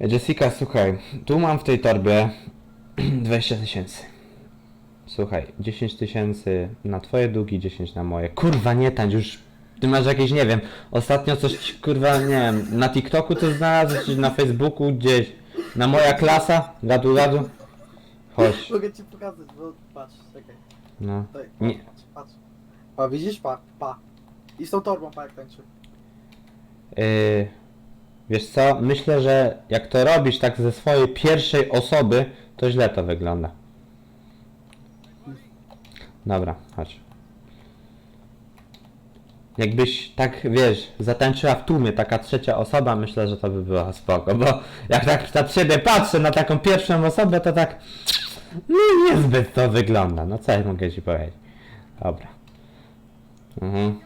Jessica, słuchaj, tu mam w tej torbie 20 tysięcy. Słuchaj, 10 tysięcy na twoje długi, 10 na moje. Kurwa, nie tańcz już. Ty masz jakieś, nie wiem, ostatnio coś, kurwa, nie wiem, na TikToku to znalazłeś, czy na Facebooku gdzieś. Na moja klasa? Gadu, gadu? Chodź, Mogę ci pokazać, bo patrz, czekaj. no. Tutaj, Nie. patrz, patrz. Pa, widzisz? Pa, pa. I z tą torbą, pa, jak tańczy. Yy, wiesz co, myślę, że jak to robisz tak ze swojej pierwszej osoby, to źle to wygląda. Dobra, chodź. Jakbyś tak, wiesz, zatańczyła w tłumie taka trzecia osoba, myślę, że to by było spoko, bo jak tak na ciebie patrzę, na taką pierwszą osobę, to tak no niezbyt to wygląda, no co ja mogę ci powiedzieć. Dobra. Mhm.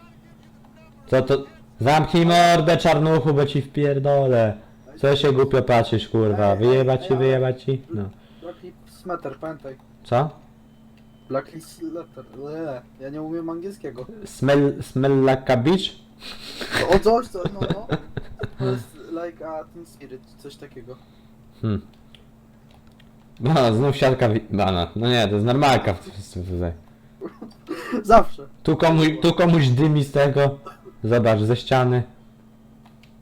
Co to? Zamknij mordę czarnuchu, bo ci wpierdolę. Co się głupio patrzysz, kurwa? Wyjebać ci, wyjebać ci? No. Black Lives Matter, pamiętaj. Co? Black Lives Matter. Le, ja nie umiem angielskiego. Smell, smell like a bitch? O coś, co, no, no. To jest like a ten spirit, coś takiego. Hmm. No, znów siatka wi- bana. No nie, to jest normalka w wszyscy tutaj. Zawsze. Tu komuś, tu komuś dymi z tego. Zobacz, ze ściany.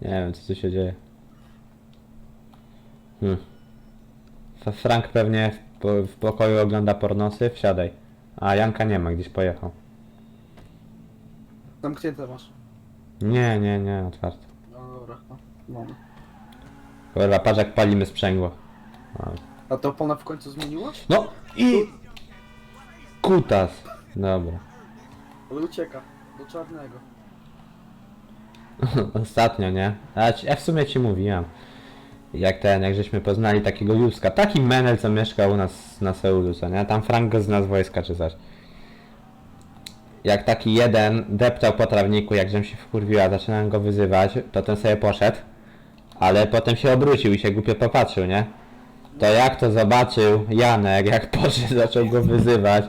Nie wiem, co tu się dzieje. Hmm. Frank pewnie w, po, w pokoju ogląda pornosy. Wsiadaj. A Janka nie ma, gdzieś pojechał. Zamknięte masz. Nie, nie, nie, otwarte. No dobra, no. no. Kurwa, patrz jak palimy sprzęgło. A to opona w końcu zmieniłaś? No i... Kutas. Dobra. Ale ucieka. Do czarnego. Ostatnio, nie? A ci- ja w sumie ci mówiłem. Jak ten, jak żeśmy poznali takiego Józka. Taki menel, co mieszkał u nas na Seulu, co nie? Tam Frank go zna z wojska czy coś. Jak taki jeden deptał po trawniku, jak żem się wkurwiła, zaczynałem go wyzywać, to ten sobie poszedł. Ale potem się obrócił i się głupio popatrzył, nie? To jak to zobaczył Janek, jak poszedł, zaczął go wyzywać.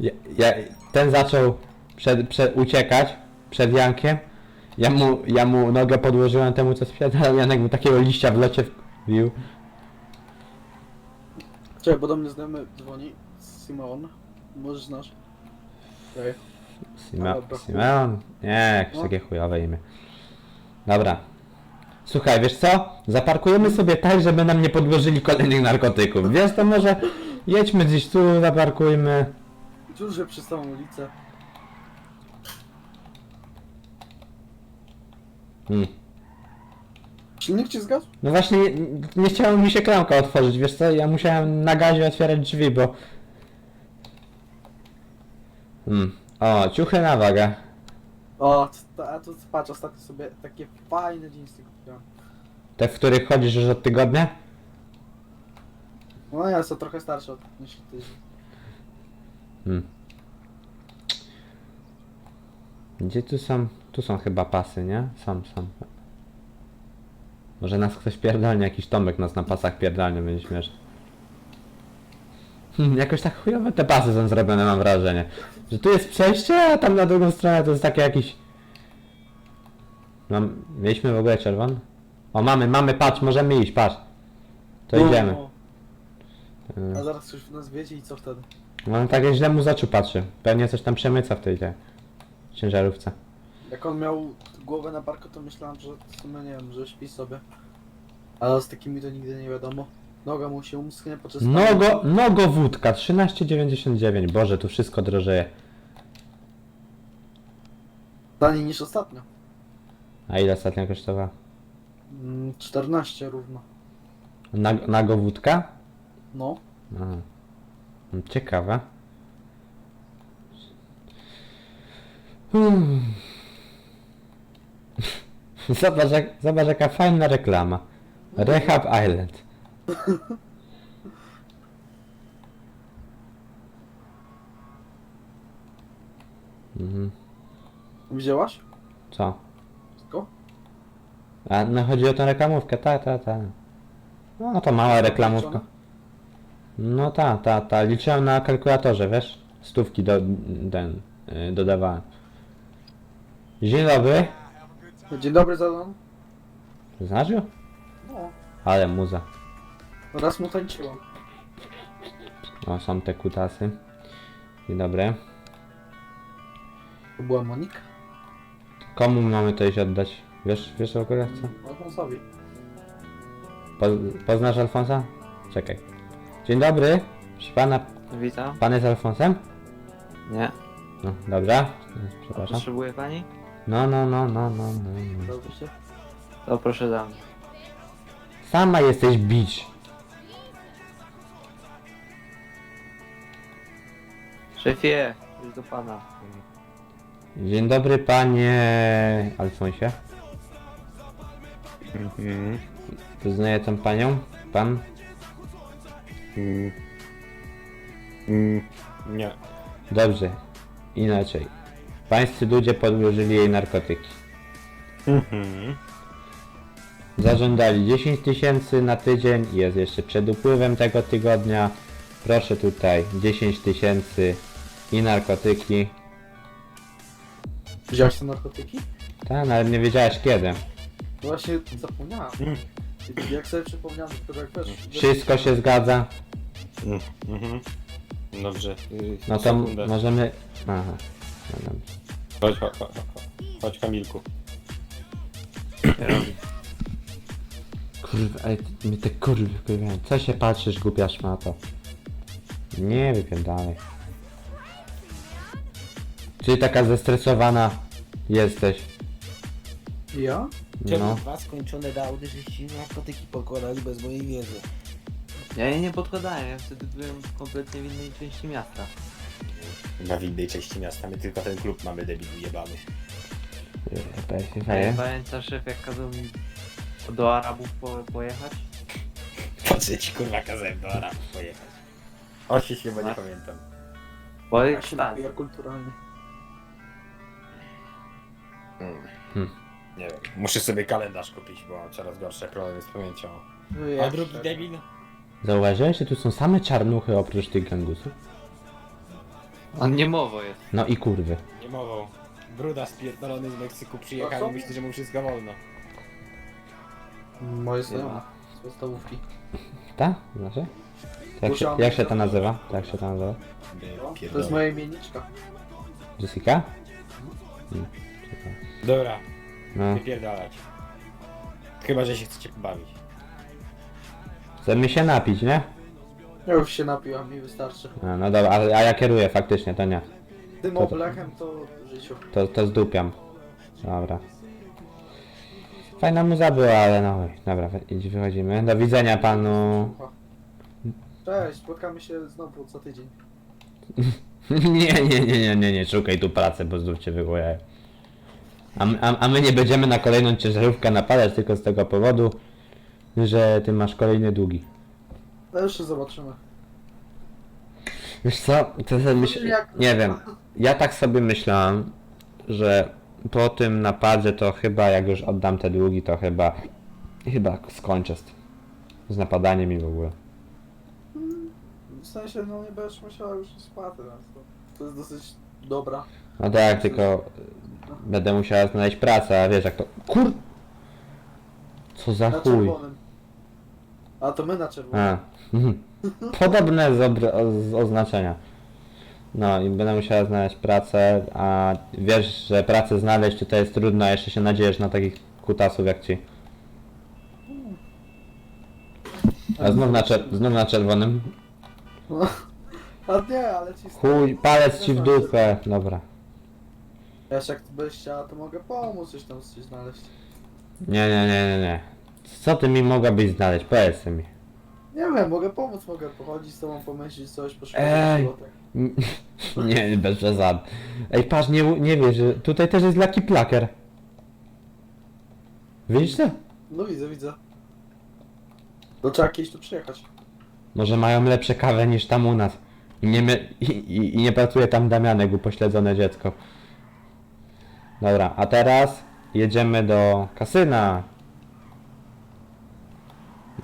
Ja, ja, ten zaczął przed, przed, uciekać przed Jankiem. Ja mu, ja mu nogę podłożyłem temu, co sprzedał. Janek mu takiego liścia w locie wbił. Czekaj, bo do mnie znajomy dzwoni. Simon. Może znasz. Sima, Dobra, Simeon? Nie, jakieś No. takie chujowe imię. Dobra. Słuchaj, wiesz co? Zaparkujemy sobie tak, żeby nam nie podłożyli kolejnych narkotyków. Wiesz, to może jedźmy gdzieś tu, zaparkujmy. Cóż, że przez całą ulicę. Hmm. Silnik ci zgasł? No właśnie, nie, nie chciało mi się klamka otworzyć, wiesz co? Ja musiałem na gazie otwierać drzwi, bo... Hmm. O, ciuchy na wagę. O, to, a tu patrz, ostatnio sobie takie fajne jeansy kupiłem. Te, w których chodzisz już od tygodnia? No ja są trochę starsze od niż ty. Hmm. Gdzie tu są? Tu są chyba pasy, nie? Są, są. Może nas ktoś pierdolnie, jakiś Tomek nas na pasach pierdolnie, będzie śmieszne. Hmm, jakoś tak chujowe te pasy są zrobione, mam wrażenie. Że tu jest przejście, a tam na drugą stronę to jest takie jakiś... Mam... Mieliśmy w ogóle czerwony? O, mamy, mamy, patrz, możemy iść, patrz. To No, idziemy. no. Y. A zaraz ktoś w nas wiedzie i co wtedy? No on tak źle mu z oczu patrzy. Pewnie coś tam przemyca w tej tej ciężarówce. Jak on miał głowę na barku, to myślałem, że w sumie nie wiem, że śpi sobie. Ale z takimi to nigdy nie wiadomo. Noga mu się umsknie podczas Nogo, nogo wódka 13,99. Boże, tu wszystko drożeje. Taniej niż ostatnio. A ile ostatnio kosztowała? Mm, 14 równo. Nag, nago wódka? No. Aha. Mm, Ciekawe. Hmm. Zobacz, jak, zobacz jaka fajna reklama. Rehab Island. Mhm. Wzięłaś? Co? Wszystko? A no chodzi o tę reklamówkę, ta, ta, ta. No to mała reklamówka. No ta, ta, ta. Liczyłem na kalkulatorze, wiesz? Stówki do, ten, y, dodawałem. Dzień dobry. Dzień dobry, Zadon. Znasz ją? No. Ale muza. Raz mu tańczyłam. O, są te kutasy. Dzień dobry. To była Monika? Komu mamy to iść oddać? Wiesz, wiesz o ogóle co? Alfonsowi. Po, poznasz Alfonsa? Czekaj. Dzień dobry. Proszę pana, Witam. pan jest Alfonsem? Nie. No, dobra. Przepraszam. Potrzebuje pani? No, no, no, no, no, no. no. Dobrze się. To proszę dam. Sama jesteś bić. Szefie, już do pana. Dzień dobry panie Alfonsie. Mhm. Poznaję tą panią? Pan? Mm. Mm. Nie. Dobrze. Inaczej. Pańscy ludzie podłożyli jej narkotyki. Mhm. Zażądali 10 tysięcy na tydzień, jest jeszcze przed upływem tego tygodnia. Proszę tutaj 10 tysięcy i narkotyki. Wziąłeś te narkotyki? Tak, nawet nie wiedziałeś kiedy. No właśnie zapomniałem. Jak sobie przypomniałem, to jak wiesz... Wszystko się zgadza. Mm. Mhm. Dobrze. Yy, No to sekundę. możemy... Aha. Dobra. Chodź, chodź, chodź, chodź. Kamilku. Kurwa, ej, ty- mnie te kurwy wkurwiają. Co się patrzysz, głupia szmato? Nie wypierdalaj. Czy taka zestresowana jesteś? Ja? Czemu No. dwa skończone daudy, żeście narkotyki pokładali bez mojej wiedzy? Ja jej nie podkładałem, ja wtedy byłem kompletnie w innej części miasta. Na winnej części miasta, my tylko ten klub mamy debilu jebany. Ej, Faje? pamiętasz szef jak kazał mi do Arabów po, pojechać? Po co ci kurwa kazałem do Arabów pojechać? O się chyba nie A? pamiętam. Bo Jak się tak, napija kulturalnie. Mm. Hmm. Nie wiem. Muszę sobie kalendarz kupić, bo mam coraz gorsze problemy z pamięcią. No A drugi szczerze. debil? Zauważyłeś, że tu są same czarnuchy oprócz tych gangusów? On nie mowo jest. No i kurwy. Nie mową. Bruda spierdolony z Meksyku przyjechał i myśli, że mu wszystko wolno. Moje znajome. Z podstawówki. Ta? Znaczy? Jak się, jak się to nazywa? Jak się to nazywa? To jest moja imienniczka. Jessica? Hmm, czekaj. Dobra, No. wypierdalać. Chyba, że się chcecie pobawić. Chcemy się napić, nie? Ja już się napiłam, mi wystarczy. A, no dobra, a, a ja kieruję faktycznie, to nie. Tym oblechem to w życiu. To, to zdupiam. Dobra. Fajna muza była, ale no oj, dobra, wy- idź, wychodzimy. Do widzenia panu. Cześć, spotkamy się znowu za tydzień. Nie, nie, nie, nie, nie, nie, szukaj tu pracy, bo znów cię wywołają. A, my- a, a my nie będziemy na kolejną ciężarówkę napadać tylko z tego powodu, że ty masz kolejne długi. No jeszcze zobaczymy. Wiesz co, to sobie myśl... Jak- Nie wiem, ja tak sobie myślałem, że po tym napadzie to chyba jak już oddam te długi, to chyba... Chyba skończę z tym. Z napadaniem i w ogóle. W sensie, no nie będziesz musiała już spłaty nas. To, to jest dosyć dobra. No tak, tylko będę musiała znaleźć pracę, a wiesz jak to... Kur... Co za Na chuj. czerwonym. A to my na. A. mhm. Podobne z, obr- o- z oznaczenia. No i będę musiała znaleźć pracę, a wiesz, że pracę znaleźć to jest trudno, a jeszcze się nadziejesz na takich kutasów jak ci. A znów na, czer- znów na czerwonym. A nie, ale ci Chuj, palec ci w dupę. Dobra. Wiesz, jak ty byś chciała, to mogę pomóc coś tam coś znaleźć. Nie, nie, nie, nie, nie. Co ty mi mogłabyś znaleźć? Powiedz mi. Nie wiem, mogę pomóc, mogę pochodzić z tobą, pomyśleć coś, poszukać Ej. złotek. Nie, bez przesad. Ej, patrz, nie, nie wiesz, że tutaj też jest Lucky Plaker. Widzisz to? No widzę, widzę. To trzeba kiedyś tu przyjechać. Może mają lepsze kawę niż tam u nas. I nie, my, i, i, i nie pracuje tam Damianek, upośledzone dziecko. Dobra, a teraz jedziemy do kasyna.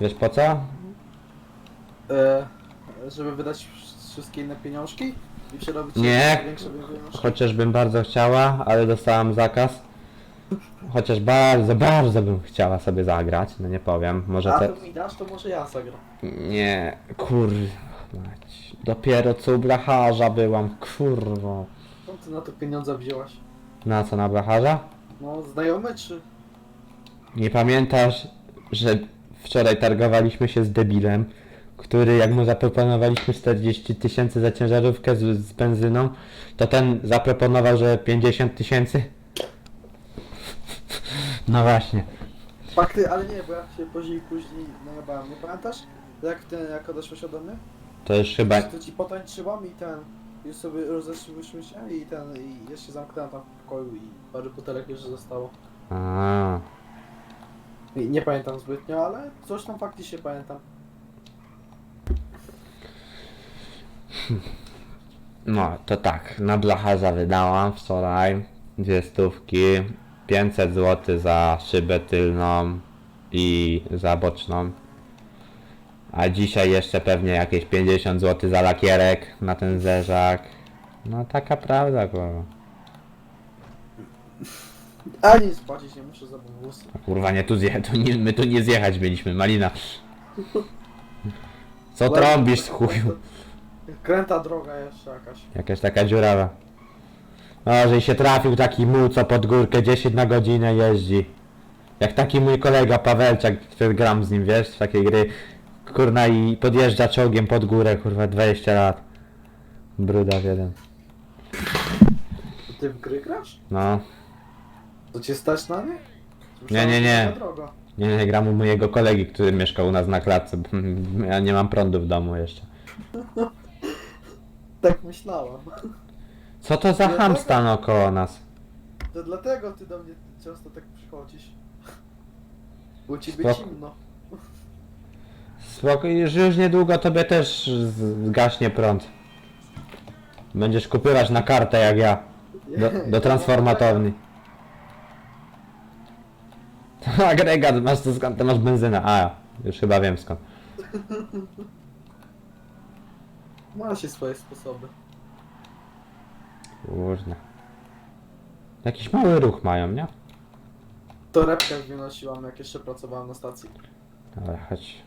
Wiesz po co? E, żeby wydać wszystkie inne pieniążki i przerobić Nie. większe pieniążki. Chociażbym bardzo chciała, ale dostałam zakaz. Chociaż bardzo, bardzo bym chciała sobie zagrać, no nie powiem. Może A te... to mi dasz, to może ja zagram. Nie, kur... mać. Dopiero co u blacharza byłam, kurwo. Skąd ty na to pieniądze wzięłaś? Na co, na blacharza? No, znajomy czy? Nie pamiętasz, że wczoraj targowaliśmy się z debilem, który jak mu zaproponowaliśmy 40 tysięcy za ciężarówkę z, z benzyną, to ten zaproponował, że 50 tysięcy? No właśnie. Fakty, ale nie, bo ja się później później najebałem. Nie pamiętasz? Jak ten, jak odeszłeś ode mnie? To już chyba... To ci potańczyłam i ten... Już sobie rozeszliśmy się i ten... I jeszcze zamknąłem tam w pokoju i parę butelek jeszcze zostało. A, I nie pamiętam zbytnio, ale coś tam faktycznie pamiętam. no to tak, na blacharza wydałam wczoraj dwie stówki, 500 zł za szybę tylną i za boczną. A dzisiaj jeszcze pewnie jakieś 50 zł za lakierek na ten zerzak. No taka prawda, kurwa. A nic płacić nie muszę za wóz. Kurwa, nie tu zjechać, nie, my tu nie zjechać mieliśmy, Malina. Co trąbisz, chuju? Kręta droga jeszcze jakaś. Jakaś taka dziurawa. O, że się trafił taki muł, co pod górkę 10 na godzinę jeździ. Jak taki mój kolega Pawelczak, który gram z nim, wiesz, w takiej gry. Kurna i podjeżdża czołgiem pod górę, kurwa, 20 lat. Bruda w jeden. To ty w gry grasz? No. To cię stać na nie? Nie, nie, nie. Droga. Nie, nie, gram u mojego kolegi, który mieszkał u nas na klatce. bo Ja nie mam prądu w domu jeszcze. Tak myślałam. Co to za Nie, ham tak? stan około nas? To dlatego ty do mnie często tak przychodzisz. Bo ci Spoko. zimno. Spoko, już, już niedługo tobie też z- zgaśnie prąd. Będziesz kupywać na kartę jak ja. Do, do transformatowni. To agregat masz to skąd? Ty masz benzynę. A, już chyba wiem skąd. Ma się swoje sposoby. Kurde. Jakiś mały ruch mają, nie? Torebkę wynosiłam jak jeszcze pracowałem na stacji. Dobra, chodź.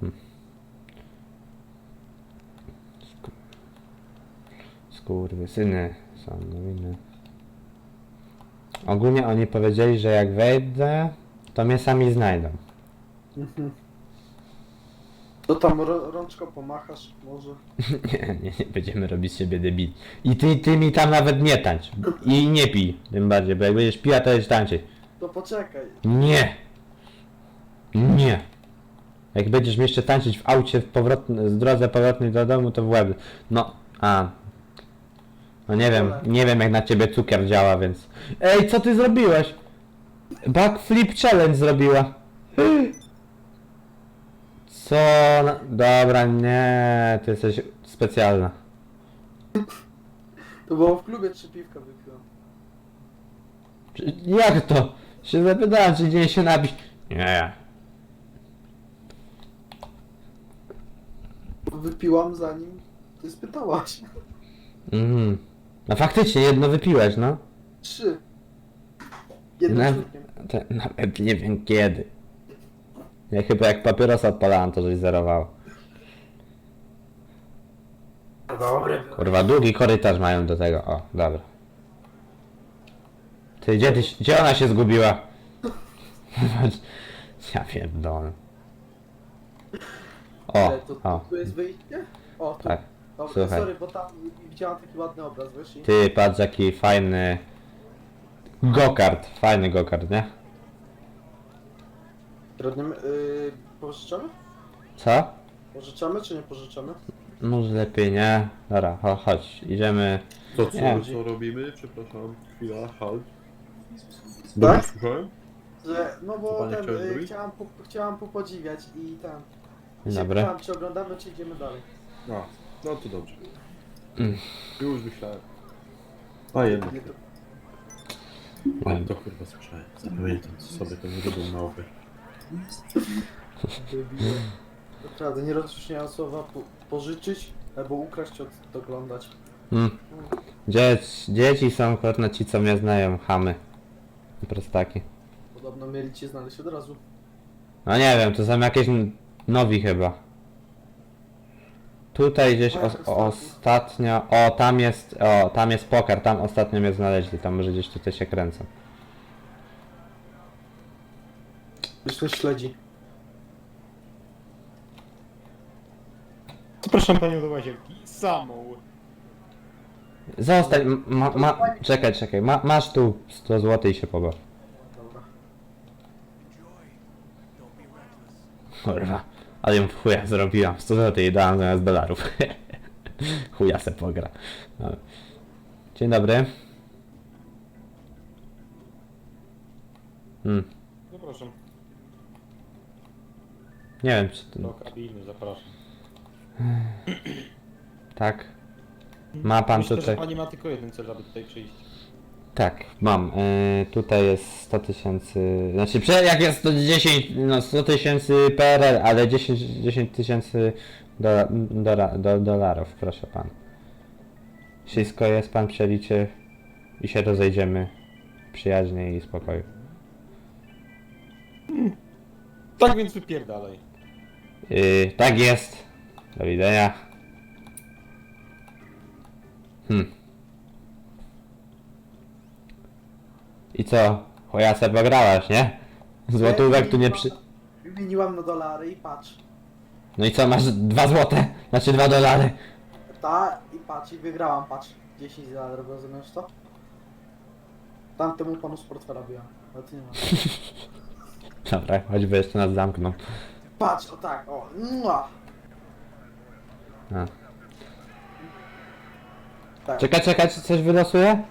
Hm. Sku... Skurwysyny są nowiny. Ogólnie oni powiedzieli, że jak wejdę, to mnie sami znajdą. Mhm. To tam ro- rączką pomachasz może. Nie, nie, nie będziemy robić z siebie. I ty, ty mi tam nawet nie tańcz. I nie pij, tym bardziej, bo jak będziesz piła, to będziesz tańczyć. To poczekaj. Nie! Nie! Jak będziesz mi jeszcze tańczyć w aucie w powrotne, z drodze powrotnej do domu, to w łeb. No, a. No nie wiem, nie wiem jak na ciebie cukier działa, więc... Ej, co ty zrobiłeś? Backflip challenge zrobiła. Co? Dobra, nie, ty jesteś specjalna. To było w klubie trzy piwka wypiłem. Czy- Jak to? Się zapytałem, czy dzień się napić. Nie. Wypiłam zanim ty spytałaś. Mhm. No faktycznie, jedno wypiłeś, no. Trzy. Jednym Na- szlukiem. To nawet nie wiem kiedy. Ja chyba jak papierosa odpalałem, to żeś zerował. Dobre. Kurwa, długi korytarz mają do tego. O, dobra. Ty, gdzie, ty, gdzie ona się zgubiła? ja pierdolę. O, Ale to, to o, tu jest wyjście? O, tu. tak. Dobra, słuchaj. sorry, bo tam widziałam taki ładny obraz, wiesz? I... Ty, patrz jaki fajny... Gokart, fajny gokart, nie? Kradniemy, yy, pożyczamy? Co? Pożyczamy czy nie pożyczamy? Może lepiej nie. Dobra, cho- chodź, idziemy. To co, Nie. co robimy? Przepraszam, chwila, halt. Tak? Dobrze słuchałem? Że, no Co bo ten, y, zrobić? chciałam, po, chciałam popodziwiać i ten. Dzień się dobry. pytałam, czy oglądamy, czy idziemy dalej. A, no to dobrze. Mm. Już myślałem. A jednak. Nie, to, Ale to kurwa słyszałem. Zapamiętam co sobie, to nie będą małpy. debile. Naprawdę, nie rozróżniają słowa po, pożyczyć albo ukraść od oglądać. Mm. Dzieci, dzieci są kurna ci co mnie znają, chamy. Prostaki. Podobno mieli cię znaleźć od razu. No nie wiem, to są jakieś nowi chyba. Tutaj gdzieś O, jak ostatnio. O, tam jest. O, tam jest poker, tam ostatnio mnie znaleźli, tam może gdzieś tutaj się kręcą. Zresztą śledzi. Zapraszam panią do łazienki. Samą. Zostań, ma, ma, czekaj, czekaj, ma, masz tu 100 zł i się pobaw. Dobra. Kurwa, ale ją w chuja zrobiłam, 100 zł i dałam zamiast dolarów. chuja se pogra. Dobra. Dzień dobry. Hmm, Zapraszam. nie wiem czy to, Do kabiny, zapraszam. tak. Ma pan Myślę, tutaj... pani ma tylko jeden cel, aby tutaj przyjść. Tak, mam. Yy, tutaj jest 100 tysięcy. Znaczy, prze- jak jest to 10, no 100 tysięcy PRL, ale 10 10 tysięcy dola, dola, do, dolarów, proszę pan. Wszystko jest, pan przeliczy i się rozejdziemy przyjaźnie i spokoju. Tak więc wypierdalaj. Yy, tak jest. Do widzenia. Hmm. I co? Chuja se pograłaś, nie? Złotówek tu nie przy... Wymieniłam na dolary i patrz. No i co, masz dwa złote? Znaczy dwa dolary. Ta i patrz i wygrałam, patrz. 10 dolarów, rozumiesz to? Tamtemu panu z portfela biłam. Ale ty nie masz. Dobra, choćby jeszcze nas zamkną. Patrz, o tak, o. Mua. A. Tak. Czekaj, czekaj, czy coś wylosuje?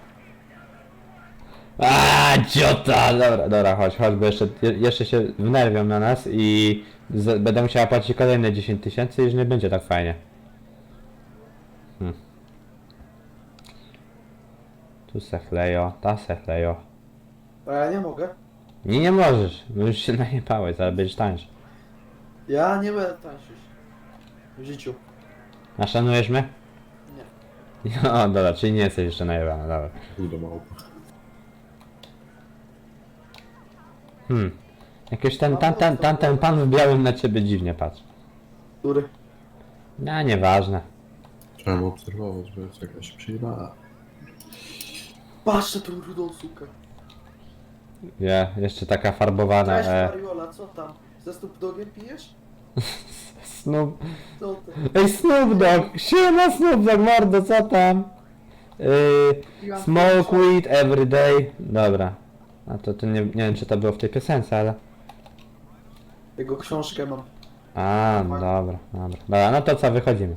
A, ciota! Dobra, dobra, chodź, chodź, bo jeszcze, je- jeszcze się wnerwią na nas i z, będę musiała płacić kolejne 10 tysięcy i już nie będzie tak fajnie. Hmm. Tu se chlejo, ta se chlejo. To ja nie mogę. Nie, nie możesz, no już się najebałeś, ale będziesz tańszy. Ja nie będę tańszyć. W życiu. A szanujesz mnie? Nie. No dobra, czyli nie jesteś jeszcze najebana, dobra. Chuj do małpa. Hmm. Jakiś ten, ten, ten, ten, ten pan w białym na ciebie dziwnie patrzy. Który? No, nieważne. Trzeba obserwować, bo jest jakaś przyjemna. Patrz na tą rudą sukę. Ja, jeszcze taka farbowana, Cześć e, Mariola, co tam? Ze Snoop Dogiem pijesz? Snoop... Co ty? Ej, Snoop Dogg! Siema Snoop Dogg, mordo, co tam? Yy, Piłam smoke weed every day. Dobra. A to, to nie, nie wiem, czy to było w tej piosence, ale... Jego książkę mam. A, dobra, dobra. Dobra, no to co, wychodzimy.